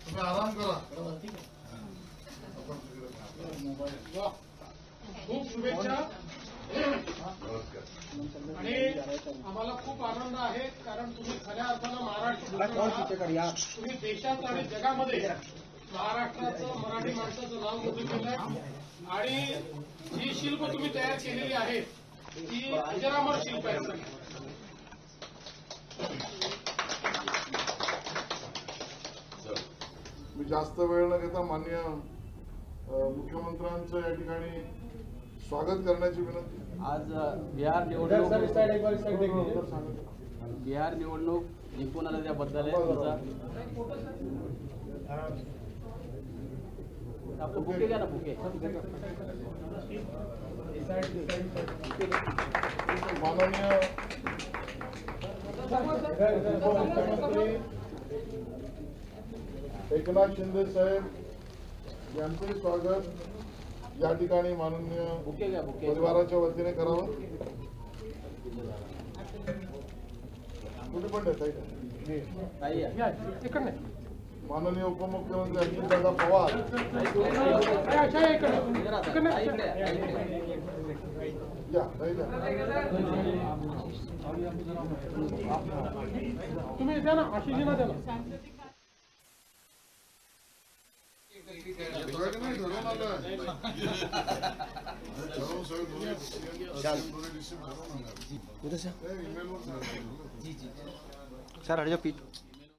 तुम्ही आराम करा खूप शुभेच्छा आणि आम्हाला खूप आनंद आहे कारण तुम्ही खऱ्या अर्थानं महाराष्ट्र तुम्ही देशात आणि जगामध्ये महाराष्ट्राचं मराठी माणसाचं नाव मोठं केलंय. आणि जी शिल्प तुम्ही तयार केलेली आहेत ती अजरामर शिल्प आहेत मी जास्त वेळ न घेता मान्य मुख्यमंत्र्यांचं या ठिकाणी स्वागत करण्याची विनंती आज बिहार निवडणूक बिहार निवडणूक जिंकून आलं त्याबद्दल आहे तुमचा आपलं बुके घ्या ना बुके माननीय एकनाथ शिंदे साहेब यांचे स्वागत या ठिकाणी माननीय परिवाराच्या वतीने करावं कुठे पण. माननीय उपमुख्यमंत्री अजितदादा पवार. तुम्ही द्या ना आशिषीला द्या ना organizou, não, Malandro? Então, só eu vou Chalo. Sir, hurry up, eat.